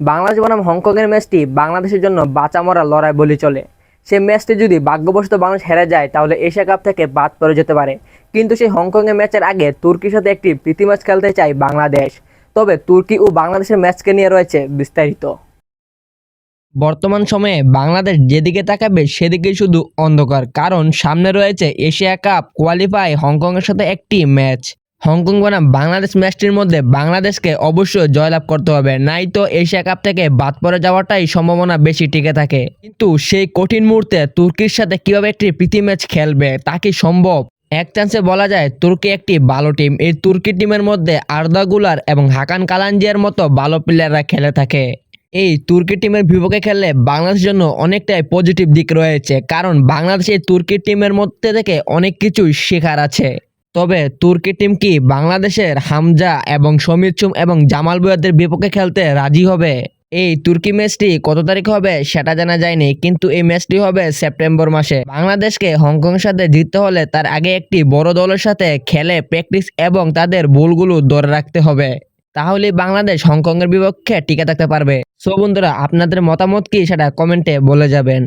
বাংলাদেশ বনাম হংকংয়ের ম্যাচটি বাংলাদেশের জন্য বাঁচা মরা লড়াই বলে চলে। সে ম্যাচটি যদি ভাগ্যবশত বাংলাদেশ হেরে যায়, তাহলে এশিয়া কাপ থেকে বাদ পড়ে যেতে পারে। কিন্তু সেই হংকংয়ের ম্যাচের আগে তুর্কির সাথে একটি প্রীতি ম্যাচ খেলতে চায় বাংলাদেশ। তবে তুর্কি ও বাংলাদেশের ম্যাচকে নিয়ে রয়েছে বিস্তারিত। বর্তমান সময়ে বাংলাদেশ যেদিকে তাকাবে সেদিকে শুধু অন্ধকার। কারণ সামনে রয়েছে এশিয়া কাপ কোয়ালিফাই হংকংয়ের সাথে একটি ম্যাচ। হংকং বনাম বাংলাদেশ ম্যাচটির মধ্যে বাংলাদেশকে অবশ্যই জয়লাভ করতে হবে। নাই তো এশিয়া কাপ থেকে বাদ পড়ে যাওয়াটাই সম্ভাবনা বেশি টিকে থাকে। কিন্তু সেই কঠিন মুহূর্তে তুর্কির সাথে কীভাবে একটি প্রীতি ম্যাচ খেলবে তা কি সম্ভব? এক চান্সে বলা যায় তুর্কি একটি ভালো টিম। এই তুর্কি টিমের মধ্যে আর্দা গুলার এবং হাকান কালাঞ্জিয়ার মতো ভালো প্লেয়াররা খেলে থাকে। এই তুর্কি টিমের বিপক্ষে খেললে বাংলাদেশের জন্য অনেকটাই পজিটিভ দিক রয়েছে। কারণ বাংলাদেশ এই তুর্কি টিমের মধ্যে থেকে অনেক কিছুই শেখার আছে। তবে তুর্কি টিম কি বাংলাদেশের হামজা এবং সমীর চুম এবং জামাল বুয়াদের বিপক্ষে খেলতে রাজি হবে? এই তুর্কি ম্যাচটি কত তারিখ হবে সেটা জানা যায়নি, কিন্তু এই ম্যাচটি হবে সেপ্টেম্বর মাসে। বাংলাদেশকে হংকং সাথে জিততে হলে তার আগে একটি বড় দলের সাথে খেলে প্র্যাকটিস এবং তাদের ভুলগুলো ধরে রাখতে হবে। তাহলে বাংলাদেশ হংকংয়ের বিপক্ষে টিকে থাকতে পারবে। সো বন্ধুরা, আপনাদের মতামত কি সেটা কমেন্টে বলে যাবেন।